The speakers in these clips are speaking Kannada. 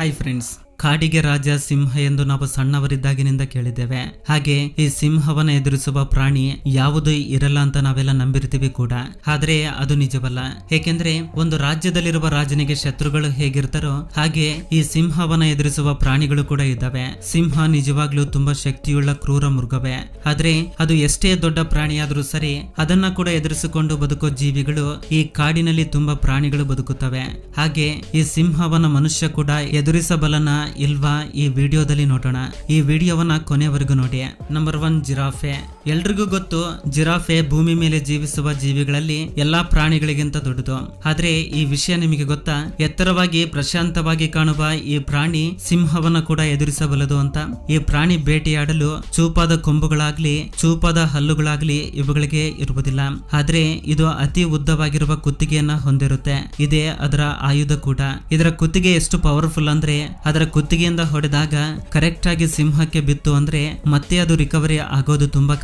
ಹಾಯ್ ಫ್ರೆಂಡ್ಸ್ ಕಾಡಿಗೆ ರಾಜ ಸಿಂಹ ಎಂದು ನಾವು ಸಣ್ಣವರಿದ್ದಾಗಿನಿಂದ ಕೇಳಿದ್ದೇವೆ. ಹಾಗೆ ಈ ಸಿಂಹವನ್ನ ಎದುರಿಸುವ ಪ್ರಾಣಿ ಯಾವುದು ಇರಲ್ಲ ಅಂತ ನಾವೆಲ್ಲ ನಂಬಿರ್ತೀವಿ ಕೂಡ. ಆದ್ರೆ ಅದು ನಿಜವಲ್ಲ. ಏಕೆಂದ್ರೆ ಒಂದು ರಾಜ್ಯದಲ್ಲಿರುವ ರಾಜನಿಗೆ ಶತ್ರುಗಳು ಹೇಗಿರ್ತಾರೋ ಹಾಗೆ ಈ ಸಿಂಹವನ್ನ ಎದುರಿಸುವ ಪ್ರಾಣಿಗಳು ಕೂಡ ಇದ್ದಾವೆ. ಸಿಂಹ ನಿಜವಾಗ್ಲೂ ತುಂಬಾ ಶಕ್ತಿಯುಳ್ಳ ಕ್ರೂರ ಮೃಗವೇ. ಆದ್ರೆ ಅದು ಎಷ್ಟೇ ದೊಡ್ಡ ಪ್ರಾಣಿಯಾದ್ರೂ ಸರಿ ಅದನ್ನ ಕೂಡ ಎದುರಿಸಿಕೊಂಡು ಬದುಕೋ ಜೀವಿಗಳು ಈ ಕಾಡಿನಲ್ಲಿ ತುಂಬಾ ಪ್ರಾಣಿಗಳು ಬದುಕುತ್ತವೆ. ಹಾಗೆ ಈ ಸಿಂಹವನ ಮನುಷ್ಯ ಕೂಡ ಎದುರಿಸಬಲ್ಲನ ಇಲ್ವಾ ಈ ವಿಡಿಯೋದಲ್ಲಿ ನೋಡೋಣ. ಈ ವಿಡಿಯೋವನ್ನ ಕೊನೆವರೆಗೂ ನೋಡಿ. Number one giraffe. ಎಲ್ರಿಗೂ ಗೊತ್ತು, ಜಿರಾಫೆ ಭೂಮಿ ಮೇಲೆ ಜೀವಿಸುವ ಜೀವಿಗಳಲ್ಲಿ ಎಲ್ಲಾ ಪ್ರಾಣಿಗಳಿಗಿಂತ ದೊಡ್ಡದು. ಆದ್ರೆ ಈ ವಿಷಯ ನಿಮಗೆ ಗೊತ್ತಾ? ಎತ್ತರವಾಗಿ, ಪ್ರಶಾಂತವಾಗಿ ಕಾಣುವ ಈ ಪ್ರಾಣಿ ಸಿಂಹವನ್ನ ಕೂಡ ಎದುರಿಸಬಲ್ಲದು ಅಂತ. ಈ ಪ್ರಾಣಿ ಬೇಟೆಯಾಡಲು ಚೂಪಾದ ಕೊಂಬುಗಳಾಗ್ಲಿ, ಚೂಪಾದ ಹಲ್ಲುಗಳಾಗ್ಲಿ ಇವುಗಳಿಗೆ ಇರುವುದಿಲ್ಲ. ಆದ್ರೆ ಇದು ಅತಿ ಉದ್ದವಾಗಿರುವ ಕುತ್ತಿಗೆಯನ್ನ ಹೊಂದಿರುತ್ತೆ. ಇದೇ ಅದರ ಆಯುಧ ಕೂಡ. ಇದರ ಕುತ್ತಿಗೆ ಎಷ್ಟು ಪವರ್ಫುಲ್ ಅಂದ್ರೆ, ಅದರ ಕುತ್ತಿಗೆಯಿಂದ ಹೊಡೆದಾಗ ಕರೆಕ್ಟ್ ಆಗಿ ಸಿಂಹಕ್ಕೆ ಬಿತ್ತು ಅಂದ್ರೆ ಮತ್ತೆ ಅದು ರಿಕವರಿ ಆಗೋದು ತುಂಬಾ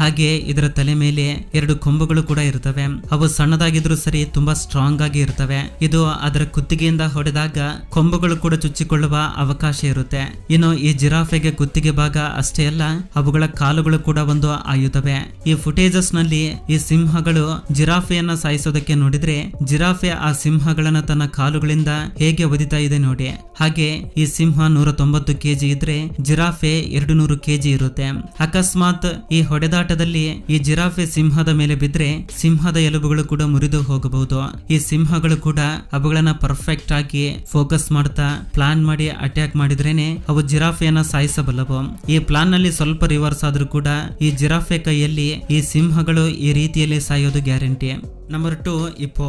ಹಾಗೆ ಇದರ ತಲೆ ಮೇಲೆ ಎರಡು ಕೊಂಬುಗಳು ಕೂಡ ಇರ್ತವೆ ಅವು ಸಣ್ಣದಾಗಿದ್ರು ಸರಿ ತುಂಬಾ ಸ್ಟ್ರಾಂಗ್ ಆಗಿ ಇರ್ತವೆ ಇದು ಅದರ ಕುತ್ತಿಗೆಯಿಂದ ಹೊಡೆದಾಗ ಕೊಂಬುಗಳು ಕೂಡ ಚುಚ್ಚಿಕೊಳ್ಳುವ ಅವಕಾಶ ಇರುತ್ತೆ. ಇನ್ನು ಈ ಜಿರಾಫೆಗೆ ಕುತ್ತಿಗೆ ಭಾಗ ಅಷ್ಟೇ ಅಲ್ಲ, ಅವುಗಳ ಕಾಲುಗಳು ಕೂಡ ಒಂದು ಆಯುತವೆ ಈ ಫುಟೇಜಸ್ನಲ್ಲಿ ಈ ಸಿಂಹಗಳು ಜಿರಾಫೆಯನ್ನ ಸಾಯಿಸೋದಕ್ಕೆ ನೋಡಿದ್ರೆ ಜಿರಾಫೆ ಆ ಸಿಂಹಗಳನ್ನ ತನ್ನ ಕಾಲುಗಳಿಂದ ಹೇಗೆ ಒದಿತಾ ಇದೆ ನೋಡಿ. ಹಾಗೆ ಈ ಸಿಂಹ ನೂರ ತೊಂಬತ್ತು ಕೆಜಿ ಇದ್ರೆ ಜಿರಾಫೆ ಎರಡು ನೂರು ಕೆಜಿ ಇರುತ್ತೆ. ಅಕಸ್ಮಾತ್ ಹೊಡೆದಾಟದಲ್ಲಿ ಈ ಜಿರಾಫೆ ಸಿಂಹದ ಮೇಲೆ ಬಿದ್ರೆ ಸಿಂಹದ ಎಲುಬುಗಳು ಕೂಡ ಮುರಿದು ಹೋಗಬಹುದು. ಈ ಸಿಂಹಗಳು ಕೂಡ ಅವುಗಳನ್ನ ಪರ್ಫೆಕ್ಟ್ ಆಗಿ ಫೋಕಸ್ ಮಾಡ್ತಾ ಪ್ಲಾನ್ ಮಾಡಿ ಅಟ್ಯಾಕ್ ಮಾಡಿದ್ರೇನೆ ಅವು ಜಿರಾಫೆಯನ್ನ ಸಾಯಿಸಬಲ್ಲವು. ಈ ಪ್ಲಾನ್ನಲ್ಲಿ ಸ್ವಲ್ಪ ರಿವರ್ಸ್ ಆದ್ರೂ ಕೂಡ ಈ ಜಿರಾಫೆ ಕೈಯಲ್ಲಿ ಈ ಸಿಂಹಗಳು ಈ ರೀತಿಯಲ್ಲಿ ಸಾಯೋದು ಗ್ಯಾರಂಟಿ ನಂಬರ್ ಟು ಇಪೋ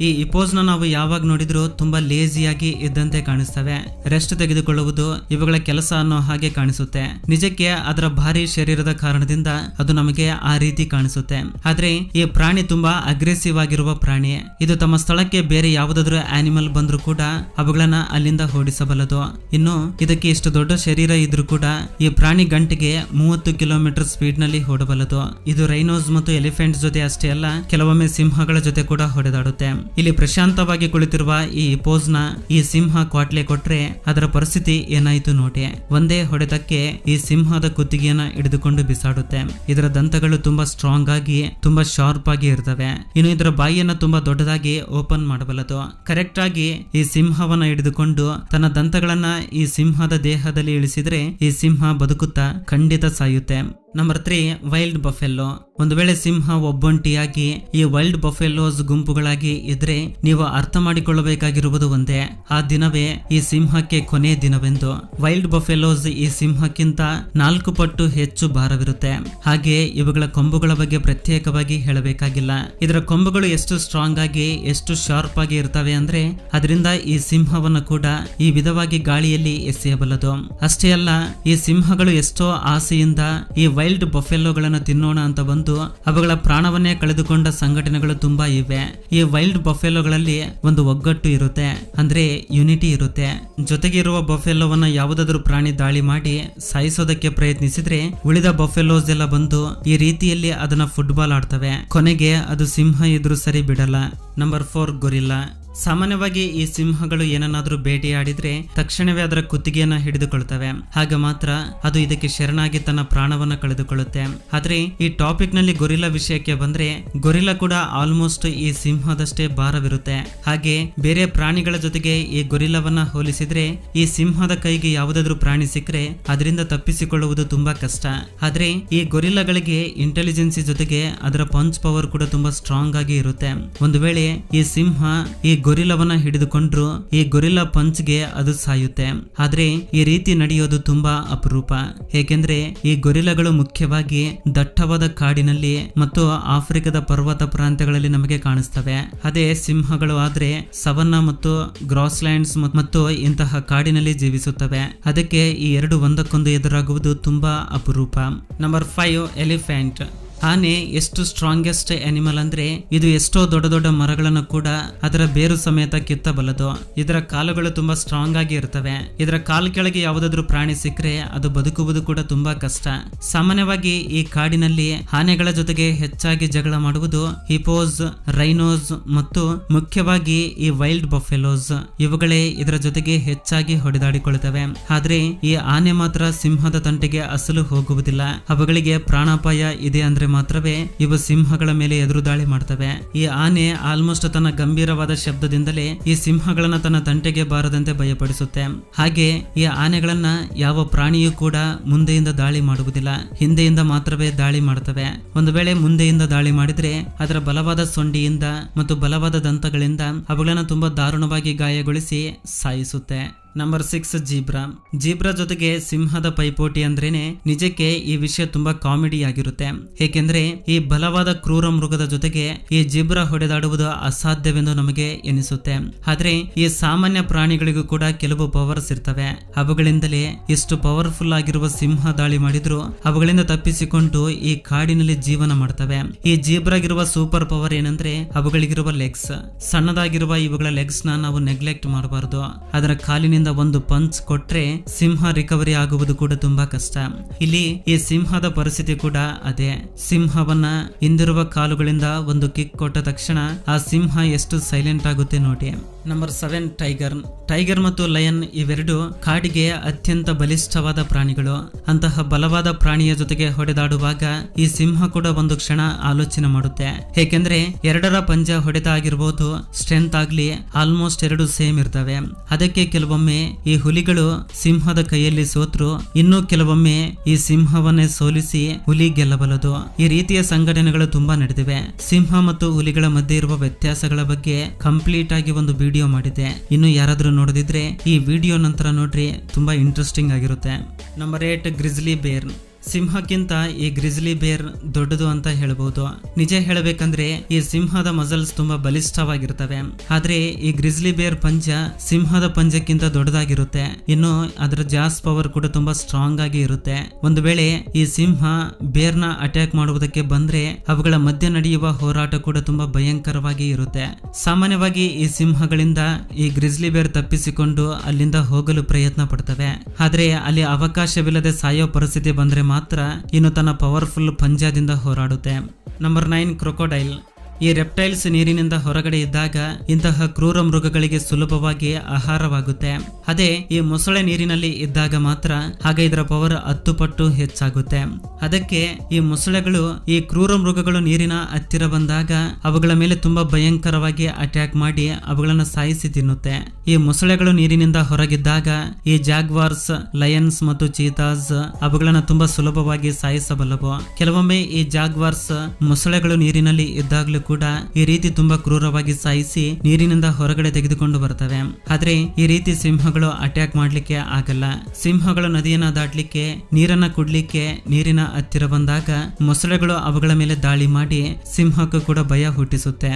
ಈ ಇಪೋಸ್ನ ನಾವು ಯಾವಾಗ ನೋಡಿದ್ರು ತುಂಬಾ ಲೇಜಿಯಾಗಿ ಇದ್ದಂತೆ ಕಾಣಿಸ್ತವೆ. ರೆಸ್ಟ್ ತೆಗೆದುಕೊಳ್ಳುವುದು ಇವುಗಳ ಕೆಲಸ ಅನ್ನೋ ಹಾಗೆ ಕಾಣಿಸುತ್ತೆ. ನಿಜಕ್ಕೆ ಅದರ ಭಾರಿ ಶರೀರದ ಕಾರಣದಿಂದ ಅದು ನಮಗೆ ಆ ರೀತಿ ಕಾಣಿಸುತ್ತೆ. ಆದ್ರೆ ಈ ಪ್ರಾಣಿ ತುಂಬಾ ಅಗ್ರೆಸಿವ್ ಆಗಿರುವ ಪ್ರಾಣಿ. ಇದು ತಮ್ಮ ಸ್ಥಳಕ್ಕೆ ಬೇರೆ ಯಾವುದಾದ್ರೂ ಆನಿಮಲ್ ಬಂದ್ರು ಕೂಡ ಅವುಗಳನ್ನ ಅಲ್ಲಿಂದ ಓಡಿಸಬಲ್ಲದು. ಇನ್ನು ಇದಕ್ಕೆ ಇಷ್ಟು ದೊಡ್ಡ ಶರೀರ ಇದ್ರೂ ಕೂಡ ಈ ಪ್ರಾಣಿ ಗಂಟೆಗೆ ಮೂವತ್ತು ಕಿಲೋಮೀಟರ್ ಸ್ಪೀಡ್ನಲ್ಲಿ ಓಡಬಲ್ಲದು. ಇದು ರೈನೋಸ್ ಮತ್ತು ಎಲಿಫೆಂಟ್ ಜೊತೆ ಅಷ್ಟೇ ಅಲ್ಲ, ಕೆಲವೊಮ್ಮೆ ಸಿಂಹಗಳ ಜೊತೆ ಕೂಡ ಹೊಡೆದಾಡುತ್ತೆ. ಇಲ್ಲಿ ಪ್ರಶಾಂತವಾಗಿ ಕುಳಿತಿರುವ ಈ ಪೋಸ್ನ ಈ ಸಿಂಹ ಕ್ವಾಟ್ಲೆ ಕೊಟ್ರೆ ಅದರ ಪರಿಸ್ಥಿತಿ ಏನಾಯ್ತು ನೋಡಿ ಒಂದೇ ಹೊಡೆತಕ್ಕೆ ಈ ಸಿಂಹದ ಕುತ್ತಿಗೆಯನ್ನ ಹಿಡಿದುಕೊಂಡು ಬಿಸಾಡುತ್ತೆ. ಇದರ ದಂತಗಳು ತುಂಬಾ ಸ್ಟ್ರಾಂಗ್ ಆಗಿ, ತುಂಬಾ ಶಾರ್ಪ್ ಆಗಿ ಇರ್ತವೆ. ಇನ್ನು ಇದರ ಬಾಯಿಯನ್ನ ತುಂಬಾ ದೊಡ್ಡದಾಗಿ ಓಪನ್ ಮಾಡಬಲ್ಲದು. ಕರೆಕ್ಟ್ ಆಗಿ ಈ ಸಿಂಹವನ್ನ ಹಿಡಿದುಕೊಂಡು ತನ್ನ ದಂತಗಳನ್ನ ಈ ಸಿಂಹದ ದೇಹದಲ್ಲಿ ಇಳಿಸಿದ್ರೆ ಈ ಸಿಂಹ ಬದುಕುತ್ತಾ ಖಂಡಿತ ಸಾಯುತ್ತೆ. ನಂಬರ್ ತ್ರೀ ವೈಲ್ಡ್ ಬಫೆಲ್ಲೋ ಒಂದು ವೇಳೆ ಸಿಂಹ ಒಬ್ಬೊಂಟಿಯಾಗಿ ಈ ವೈಲ್ಡ್ ಬಫೆಲ್ಲೋಸ್ ಗುಂಪುಗಳಾಗಿ ಇದ್ರೆ ನೀವು ಅರ್ಥ ಮಾಡಿಕೊಳ್ಳಬೇಕಾಗಿರುವುದು ಒಂದೇ. ಆ ದಿನವೇ ಈ ಸಿಂಹಕ್ಕೆ ಕೊನೆ ದಿನವೆಂದು. ವೈಲ್ಡ್ ಬಫೆಲ್ಲೋಸ್ ಈ ಸಿಂಹಕ್ಕಿಂತ ನಾಲ್ಕು ಪಟ್ಟು ಹೆಚ್ಚು ಭಾರವಿರುತ್ತೆ. ಹಾಗೆ ಇವುಗಳ ಕೊಂಬುಗಳ ಬಗ್ಗೆ ಪ್ರತ್ಯೇಕವಾಗಿ ಹೇಳಬೇಕಾಗಿಲ್ಲ. ಇದರ ಕೊಂಬುಗಳು ಎಷ್ಟು ಸ್ಟ್ರಾಂಗ್ ಆಗಿ, ಎಷ್ಟು ಶಾರ್ಪ್ ಆಗಿ ಇರ್ತವೆ ಅಂದ್ರೆ ಅದರಿಂದ ಈ ಸಿಂಹವನ್ನು ಕೂಡ ಈ ವಿಧವಾಗಿ ಗಾಳಿಯಲ್ಲಿ ಎಸೆಯಬಲ್ಲದು. ಅಷ್ಟೇ ಅಲ್ಲ, ಈ ಸಿಂಹಗಳು ಎಷ್ಟೋ ಆಸೆಯಿಂದ ಈ ಬಫೆಲ್ಲೋಗಳನ್ನು ತಿನ್ನೋಣ ಅಂತ ಬಂದು ಅವುಗಳ ಪ್ರಾಣವನ್ನೇ ಕಳೆದುಕೊಂಡ ಸಂಘಟನೆಗಳು ತುಂಬಾ ಇವೆ. ಈ ವೈಲ್ಡ್ ಬಫೆಲೋಗಳಲ್ಲಿ ಒಂದು ಒಗ್ಗಟ್ಟು ಇರುತ್ತೆ, ಅಂದ್ರೆ ಯುನಿಟಿ ಇರುತ್ತೆ. ಜೊತೆಗೆ ಇರುವ ಬಫೆಲೋವನ್ನ ಯಾವುದಾದ್ರೂ ಪ್ರಾಣಿ ದಾಳಿ ಮಾಡಿ ಸಾಯಿಸೋದಕ್ಕೆ ಪ್ರಯತ್ನಿಸಿದ್ರೆ ಉಳಿದ ಬಫೆಲೋಸ್ ಎಲ್ಲ ಬಂದು ಈ ರೀತಿಯಲ್ಲಿ ಅದನ್ನ ಫುಟ್ಬಾಲ್ ಆಡ್ತವೆ. ಕೊನೆಗೆ ಅದು ಸಿಂಹ ಎದುರು ಸರಿ ಬಿಡಲ್ಲ ನಂಬರ್ ಫೋರ್, ಗೊರಿಲ್ಲಾ. ಸಾಮಾನ್ಯವಾಗಿ ಈ ಸಿಂಹಗಳು ಏನನ್ನಾದರೂ ಬೇಟೆಯಾಡಿದ್ರೆ ತಕ್ಷಣವೇ ಅದರ ಕುತ್ತಿಗೆಯನ್ನ ಹಿಡಿದುಕೊಳ್ತವೆ. ಹಾಗೆ ಮಾತ್ರ ಅದು ಇದಕ್ಕೆ ಶರಣಾಗಿ ತನ್ನ ಪ್ರಾಣವನ್ನ ಕಳೆದುಕೊಳ್ಳುತ್ತೆ. ಆದ್ರೆ ಈ ಟಾಪಿಕ್ನಲ್ಲಿ ಗೊರಿಲ್ಲ ವಿಷಯಕ್ಕೆ ಬಂದ್ರೆ ಗೊರಿಲ್ಲಾ ಕೂಡ ಆಲ್ಮೋಸ್ಟ್ ಈ ಸಿಂಹದಷ್ಟೇ ಭಾರವಿರುತ್ತೆ. ಹಾಗೆ ಬೇರೆ ಪ್ರಾಣಿಗಳ ಜೊತೆಗೆ ಈ ಗೊರಿಲ್ಲವನ್ನ ಹೋಲಿಸಿದ್ರೆ ಈ ಸಿಂಹದ ಕೈಗೆ ಯಾವುದಾದ್ರೂ ಪ್ರಾಣಿ ಸಿಕ್ಕರೆ ಅದರಿಂದ ತಪ್ಪಿಸಿಕೊಳ್ಳುವುದು ತುಂಬಾ ಕಷ್ಟ. ಆದ್ರೆ ಈ ಗೊರಿಲ್ಲಗಳಿಗೆ ಇಂಟೆಲಿಜೆನ್ಸಿ ಜೊತೆಗೆ ಅದರ ಪಂಚ್ ಪವರ್ ಕೂಡ ತುಂಬಾ ಸ್ಟ್ರಾಂಗ್ ಆಗಿ ಇರುತ್ತೆ. ಒಂದು ವೇಳೆ ಈ ಸಿಂಹ ಈ ಗೊರಿಲ್ಲವನ್ನ ಹಿಡಿದುಕೊಂಡ್ರು, ಈ ಗೊರಿಲ್ಲ ಪಂಚ್ಗೆ ಅದು ಸಾಯುತ್ತೆ. ಆದ್ರೆ ಈ ರೀತಿ ನಡೆಯೋದು ತುಂಬಾ ಅಪರೂಪ. ಏಕೆಂದ್ರೆ ಈ ಗೊರಿಲ್ಲಗಳು ಮುಖ್ಯವಾಗಿ ದಟ್ಟವಾದ ಕಾಡಿನಲ್ಲಿ ಮತ್ತು ಆಫ್ರಿಕಾದ ಪರ್ವತ ಪ್ರಾಂತ್ಯಗಳಲ್ಲಿ ನಮಗೆ ಕಾಣಿಸ್ತವೆ. ಅದೇ ಸಿಂಹಗಳು ಆದ್ರೆ ಸವನ್ನ ಮತ್ತು ಗ್ರಾಸ್ಲ್ಯಾಂಡ್ಸ್ ಮತ್ತು ಇಂತಹ ಕಾಡಿನಲ್ಲಿ ಜೀವಿಸುತ್ತವೆ. ಅದಕ್ಕೆ ಈ ಎರಡು ಒಂದಕ್ಕೊಂದು ಎದುರಾಗುವುದು ತುಂಬಾ ಅಪರೂಪ. Number five, elephant. ಆನೆ ಎಷ್ಟು ಸ್ಟ್ರಾಂಗೆಸ್ಟ್ ಅನಿಮಲ್ ಅಂದ್ರೆ ಇದು ಎಷ್ಟೋ ದೊಡ್ಡ ದೊಡ್ಡ ಮರಗಳನ್ನು ಕೂಡ ಅದರ ಬೇರು ಸಮೇತ ಕಿತ್ತಬಲ್ಲದು ಇದರ ಕಾಲುಗಳು ತುಂಬಾ ಸ್ಟ್ರಾಂಗ್ ಆಗಿ ಇರ್ತವೆ. ಇದರ ಕಾಲು ಕೆಳಗೆ ಯಾವುದಾದ್ರೂ ಪ್ರಾಣಿ ಸಿಕ್ಕರೆ ಅದು ಬದುಕುವುದು ಕೂಡ ತುಂಬಾ ಕಷ್ಟ. ಸಾಮಾನ್ಯವಾಗಿ ಈ ಕಾಡಿನಲ್ಲಿ ಆನೆಗಳ ಜೊತೆಗೆ ಹೆಚ್ಚಾಗಿ ಜಗಳ ಮಾಡುವುದು ಹಿಪೋಸ್ ರೈನೋಸ್ ಮತ್ತು ಮುಖ್ಯವಾಗಿ ಈ ವೈಲ್ಡ್ ಬಫೆಲೋಸ್ ಇವುಗಳೇ ಇದರ ಜೊತೆಗೆ ಹೆಚ್ಚಾಗಿ ಹೊಡೆದಾಡಿಕೊಳ್ಳುತ್ತವೆ. ಆದ್ರೆ ಈ ಆನೆ ಮಾತ್ರ ಸಿಂಹದ ತಂಟೆಗೆ ಅಸಲು ಹೋಗುವುದಿಲ್ಲ. ಅವುಗಳಿಗೆ ಪ್ರಾಣಾಪಾಯ ಇದೆ ಅಂದ್ರೆ ಮಾತ್ರವೇ ಇವು ಸಿಂಹಗಳ ಮೇಲೆ ಎದುರು ದಾಳಿ ಮಾಡ್ತವೆ. ಈ ಆನೆ ಆಲ್ಮೋಸ್ಟ್ ತನ್ನ ಗಂಭೀರವಾದ ಶಬ್ದದಿಂದಲೇ ಈ ಸಿಂಹಗಳನ್ನ ತನ್ನ ತಂಟೆಗೆ ಬಾರದಂತೆ ಭಯಪಡಿಸುತ್ತೆ. ಹಾಗೆ ಈ ಆನೆಗಳನ್ನ ಯಾವ ಪ್ರಾಣಿಯೂ ಕೂಡ ಮುಂದೆಯಿಂದ ದಾಳಿ ಮಾಡುವುದಿಲ್ಲ. ಹಿಂದೆಯಿಂದ ಮಾತ್ರವೇ ದಾಳಿ ಮಾಡ್ತವೆ. ಒಂದು ವೇಳೆ ಮುಂದೆಯಿಂದ ದಾಳಿ ಮಾಡಿದ್ರೆ ಅದರ ಬಲವಾದ ಸೊಂಡಿಯಿಂದ ಮತ್ತು ಬಲವಾದ ದಂತಗಳಿಂದ ಅವುಗಳನ್ನ ತುಂಬಾ ದಾರುಣವಾಗಿ ಗಾಯಗೊಳಿಸಿ ಸಾಯಿಸುತ್ತೆ. ನಂಬರ್ ಸಿಕ್ಸ್ ಜೀಬ್ರಾ ಜೀಬ್ರಾ ಜೊತೆಗೆ ಸಿಂಹದ ಪೈಪೋಟಿ ಅಂದ್ರೇನೆ ನಿಜಕ್ಕೆ ಈ ವಿಷಯ ತುಂಬಾ ಕಾಮಿಡಿ ಆಗಿರುತ್ತೆ. ಏಕೆಂದ್ರೆ ಈ ಬಲವಾದ ಕ್ರೂರ ಮೃಗದ ಜೊತೆಗೆ ಈ ಜೀಬ್ರಾ ಹೊಡೆದಾಡುವುದು ಅಸಾಧ್ಯವೆಂದು ನಮಗೆ ಎನಿಸುತ್ತೆ. ಆದ್ರೆ ಈ ಸಾಮಾನ್ಯ ಪ್ರಾಣಿಗಳಿಗೂ ಕೂಡ ಕೆಲವು ಪವರ್ಸ್ ಇರ್ತವೆ. ಅವುಗಳಿಂದಲೇ ಎಷ್ಟು ಪವರ್ಫುಲ್ ಆಗಿರುವ ಸಿಂಹ ದಾಳಿ ಮಾಡಿದ್ರು ಅವುಗಳಿಂದ ತಪ್ಪಿಸಿಕೊಂಡು ಈ ಕಾಡಿನಲ್ಲಿ ಜೀವನ ಮಾಡ್ತವೆ. ಈ ಜೀಬ್ರಾಗಿರುವ ಸೂಪರ್ ಪವರ್ ಏನಂದ್ರೆ ಅವುಗಳಿಗಿರುವ ಲೆಗ್ಸ್ ಸಣ್ಣದಾಗಿರುವ ಇವುಗಳ ಲೆಗ್ಸ್ನ ನಾವು ನೆಗ್ಲೆಕ್ಟ್ ಮಾಡಬಾರದು. ಅದರ ಕಾಲಿನಿಂದ ಒಂದು ಪಂಚ್ ಕೊಟ್ರೆ ಸಿಂಹ ರಿಕವರಿ ಆಗುವುದು ಕೂಡ ತುಂಬಾ ಕಷ್ಟ. ಇಲ್ಲಿ ಈ ಸಿಂಹದ ಪರಿಸ್ಥಿತಿ ಕೂಡ ಅದೇ. ಸಿಂಹವನ್ನ ಹಿಂದಿರುವ ಕಾಲುಗಳಿಂದ ಒಂದು ಕಿಕ್ ಕೊಟ್ಟ ತಕ್ಷಣ ಆ ಸಿಂಹ ಎಷ್ಟು ಸೈಲೆಂಟ್ ಆಗುತ್ತೆ ನೋಡಿ. ನಂಬರ್ ಸೆವೆನ್ ಟೈಗರ್ ಟೈಗರ್ ಮತ್ತು ಲಯನ್ ಇವೆರಡು ಕಾಡಿಗೆ ಅತ್ಯಂತ ಬಲಿಷ್ಠವಾದ ಪ್ರಾಣಿಗಳು. ಅಂತಹ ಬಲವಾದ ಪ್ರಾಣಿಯ ಜೊತೆಗೆ ಹೊಡೆದಾಡುವಾಗ ಈ ಸಿಂಹ ಕೂಡ ಒಂದು ಕ್ಷಣ ಆಲೋಚನೆ ಮಾಡುತ್ತೆ. ಏಕೆಂದ್ರೆ ಎರಡರ ಪಂಜ ಹೊಡೆತ ಆಗಿರ್ಬೋದು ಸ್ಟ್ರೆಂತ್ ಆಗ್ಲಿ ಆಲ್ಮೋಸ್ಟ್ ಎರಡು ಸೇಮ್ ಇರ್ತವೆ. ಅದಕ್ಕೆ ಕೆಲವೊಮ್ಮೆ ಈ ಹುಲಿಗಳು ಸಿಂಹದ ಕೈಯಲ್ಲಿ ಸೋತ್ರು, ಇನ್ನು ಕೆಲವೊಮ್ಮೆ ಈ ಸಿಂಹವನ್ನೇ ಸೋಲಿಸಿ ಹುಲಿ ಗೆಲ್ಲಬಲ್ಲದು. ಈ ರೀತಿಯ ಸಂಘಟನೆಗಳು ತುಂಬಾ ನಡೆದಿವೆ. ಸಿಂಹ ಮತ್ತು ಹುಲಿಗಳ ಮಧ್ಯೆ ಇರುವ ವ್ಯತ್ಯಾಸಗಳ ಬಗ್ಗೆ ಕಂಪ್ಲೀಟ್ ಆಗಿ ಒಂದು ವಿಡಿಯೋ ಮಾಡಿದೆ ಇನ್ನು ಯಾರಾದರೂ ನೋಡದಿದ್ರೆ ಈ ವಿಡಿಯೋ ನಂತರ ನೋಡ್ರಿ, ತುಂಬಾ ಇಂಟ್ರೆಸ್ಟಿಂಗ್ ಆಗಿರುತ್ತೆ. ನಂಬರ್ ಏಟ್ ಗ್ರಿಜ್ಲಿ ಬೇರ್ ಸಿಂಹಕ್ಕಿಂತ ಈ ಗ್ರಿಜ್ಲಿ ಬೇರ್ ದೊಡ್ಡದು ಅಂತ ಹೇಳಬಹುದು ನಿಜ ಹೇಳಬೇಕಂದ್ರೆ ಈ ಸಿಂಹದ ಮಸಲ್ಸ್ ತುಂಬಾ ಬಲಿಷ್ಠವಾಗಿರ್ತವೆ. ಆದ್ರೆ ಈ ಗ್ರಿಜ್ಲಿ ಬೇರ್ ಪಂಜ ಸಿಂಹದ ಪಂಜಕ್ಕಿಂತ ದೊಡ್ಡದಾಗಿರುತ್ತೆ. ಇನ್ನು ಅದರ ಜಾಸ್ ಪವರ್ ಕೂಡ ತುಂಬಾ ಸ್ಟ್ರಾಂಗ್ ಆಗಿ ಇರುತ್ತೆ. ಒಂದು ವೇಳೆ ಈ ಸಿಂಹ ಬೇರ್ನ ಅಟ್ಯಾಕ್ ಮಾಡುವುದಕ್ಕೆ ಬಂದ್ರೆ ಅವುಗಳ ಮಧ್ಯೆ ನಡೆಯುವ ಹೋರಾಟ ಕೂಡ ತುಂಬಾ ಭಯಂಕರವಾಗಿ ಇರುತ್ತೆ. ಸಾಮಾನ್ಯವಾಗಿ ಈ ಸಿಂಹಗಳಿಂದ ಈ ಗ್ರಿಜ್ಲಿ ಬೇರ್ ತಪ್ಪಿಸಿಕೊಂಡು ಅಲ್ಲಿಂದ ಹೋಗಲು ಪ್ರಯತ್ನ ಪಡ್ತವೆ. ಆದ್ರೆ ಅಲ್ಲಿ ಅವಕಾಶವಿಲ್ಲದೆ ಸಾಯೋ ಪರಿಸ್ಥಿತಿ ಬಂದ್ರೆ ಮಾತ್ರ ಇನ್ನು ತನ್ನ ಪವರ್ಫುಲ್ ಪಂಜಾದಿಂದ ಹೋರಾಡುತ್ತೆ. ನಂಬರ್ ನೈನ್ ಕ್ರೊಕೊಡೈಲ್ ಈ ರೆಪ್ಟೈಲ್ಸ್ ನೀರಿನಿಂದ ಹೊರಗಡೆ ಇದ್ದಾಗ ಇಂತಹ ಕ್ರೂರ ಮೃಗಗಳಿಗೆ ಸುಲಭವಾಗಿ ಆಹಾರವಾಗುತ್ತೆ. ಅದೇ ಈ ಮೊಸಳೆ ನೀರಿನಲ್ಲಿ ಇದ್ದಾಗ ಮಾತ್ರ ಹಾಗೆ ಇದರ ಪವರ್ ಹತ್ತು ಪಟ್ಟು ಹೆಚ್ಚಾಗುತ್ತೆ. ಅದಕ್ಕೆ ಈ ಮೊಸಳೆಗಳು, ಈ ಕ್ರೂರ ಮೃಗಗಳು ನೀರಿನ ಹತ್ತಿರ ಬಂದಾಗ ಅವುಗಳ ಮೇಲೆ ತುಂಬಾ ಭಯಂಕರವಾಗಿ ಅಟ್ಯಾಕ್ ಮಾಡಿ ಅವುಗಳನ್ನ ಸಾಯಿಸಿ ತಿನ್ನುತ್ತೆ. ಈ ಮೊಸಳೆಗಳು ನೀರಿನಿಂದ ಹೊರಗಿದ್ದಾಗ ಈ ಜಾಗ್ವಾರ್ಸ್ ಲಯನ್ಸ್ ಮತ್ತು ಚೀತಾಸ್ ಅವುಗಳನ್ನ ತುಂಬಾ ಸುಲಭವಾಗಿ ಸಾಯಿಸಬಲ್ಲವು. ಕೆಲವೊಮ್ಮೆ ಈ ಜಾಗ್ವಾರ್ಸ್ ಮೊಸಳೆಗಳು ನೀರಿನಲ್ಲಿ ಇದ್ದಾಗಲೂ ಕೂಡ ಈ ರೀತಿ ತುಂಬಾ ಕ್ರೂರವಾಗಿ ಸಾಯಿಸಿ ನೀರಿನಿಂದ ಹೊರಗಡೆ ತೆಗೆದುಕೊಂಡು ಬರ್ತವೆ. ಆದ್ರೆ ಈ ರೀತಿ ಸಿಂಹಗಳು ಅಟ್ಯಾಕ್ ಮಾಡ್ಲಿಕ್ಕೆ ಆಗಲ್ಲ. ಸಿಂಹಗಳು ನದಿಯನ್ನ ದಾಟ್ಲಿಕ್ಕೆ, ನೀರನ್ನ ಕುಡ್ಲಿಕ್ಕೆ, ನೀರಿನ ಹತ್ತಿರ ಬಂದಾಗ ಮೊಸಳೆಗಳು ಅವುಗಳ ಮೇಲೆ ದಾಳಿ ಮಾಡಿ ಸಿಂಹಕ್ಕೂ ಕೂಡ ಭಯ ಹುಟ್ಟಿಸುತ್ತೆ.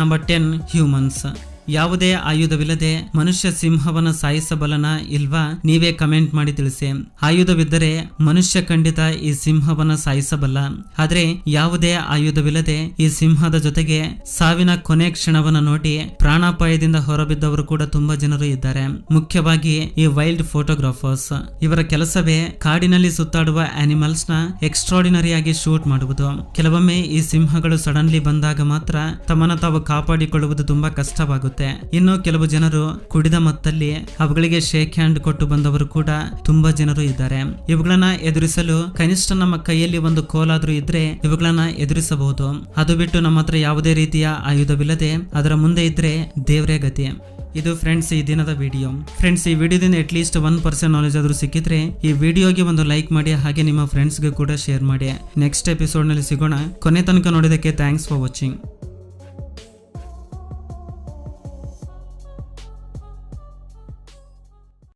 ನಂಬರ್ ಟೆನ್ ಹ್ಯೂಮನ್ಸ್ ಯಾವುದೇ ಆಯುಧವಿಲ್ಲದೆ ಮನುಷ್ಯ ಸಿಂಹವನ್ನು ಸಾಯಿಸಬಲ್ಲನ ಇಲ್ವಾ? ನೀವೇ ಕಮೆಂಟ್ ಮಾಡಿ ತಿಳಿಸಿ. ಆಯುಧವಿದ್ದರೆ ಮನುಷ್ಯ ಖಂಡಿತ ಈ ಸಿಂಹವನ್ನ ಸಾಯಿಸಬಲ್ಲ. ಆದ್ರೆ ಯಾವುದೇ ಆಯುಧವಿಲ್ಲದೆ ಈ ಸಿಂಹದ ಜೊತೆಗೆ ಸಾವಿನ ಕೊನೆ ಕ್ಷಣವನ್ನ ನೋಡಿ ಪ್ರಾಣಾಪಾಯದಿಂದ ಹೊರಬಿದ್ದವರು ಕೂಡ ತುಂಬಾ ಜನರು ಇದ್ದಾರೆ. ಮುಖ್ಯವಾಗಿ ಈ ವೈಲ್ಡ್ ಫೋಟೋಗ್ರಾಫರ್ಸ್. ಇವರ ಕೆಲಸವೇ ಕಾಡಿನಲ್ಲಿ ಸುತ್ತಾಡುವ ಆನಿಮಲ್ಸ್ನ ಎಕ್ಸ್ಟ್ರಾಡಿನರಿ ಆಗಿ ಶೂಟ್ ಮಾಡುವುದು. ಕೆಲವೊಮ್ಮೆ ಈ ಸಿಂಹಗಳು ಸಡನ್ಲಿ ಬಂದಾಗ ಮಾತ್ರ ತಮ್ಮನ್ನ ತಾವು ಕಾಪಾಡಿಕೊಳ್ಳುವುದು ತುಂಬಾ ಇನ್ನು ಕೆಲವು ಜನರು ಕುಡಿದ ಮತ್ತಲ್ಲಿ ಅವುಗಳಿಗೆ ಶೇಕ್ ಹ್ಯಾಂಡ್ ಕೊಟ್ಟು ಬಂದವರು ಕೂಡ ತುಂಬಾ ಜನರು ಇದ್ದಾರೆ. ಇವುಗಳನ್ನ ಎದುರಿಸಲು ಕನಿಷ್ಠ ನಮ್ಮ ಕೈಯಲ್ಲಿ ಒಂದು ಕೋಲಾದ್ರೂ ಇದ್ರೆ ಇವುಗಳನ್ನ ಎದುರಿಸಬಹುದು. ಅದು ಬಿಟ್ಟು ನಮ್ಮ ಹತ್ರ ಯಾವುದೇ ರೀತಿಯ ಆಯುಧವಿಲ್ಲದೆ ಅದರ ಮುಂದೆ ಇದ್ರೆ ದೇವರೇ ಗತಿ. ಇದು ಫ್ರೆಂಡ್ಸ್ ಈ ದಿನದ ವಿಡಿಯೋ ಫ್ರೆಂಡ್ಸ್ ಈ ವಿಡಿಯೋದಿಂದ at least one percent knowledge ಆದ್ರೂ ಸಿಕ್ಕಿದ್ರೆ ಈ ವಿಡಿಯೋಗೆ ಒಂದು ಲೈಕ್ ಮಾಡಿ ಹಾಗೆ ನಿಮ್ಮ ಫ್ರೆಂಡ್ಸ್ಗೆ ಕೂಡ ಶೇರ್ ಮಾಡಿ. ನೆಕ್ಸ್ಟ್ ಎಪಿಸೋಡ್ನಲ್ಲಿ ಸಿಗೋಣ. ಕೊನೆ ತನಕ ನೋಡಿದಕ್ಕೆ ಥ್ಯಾಂಕ್ಸ್ ಫಾರ್ ವಾಚಿಂಗ್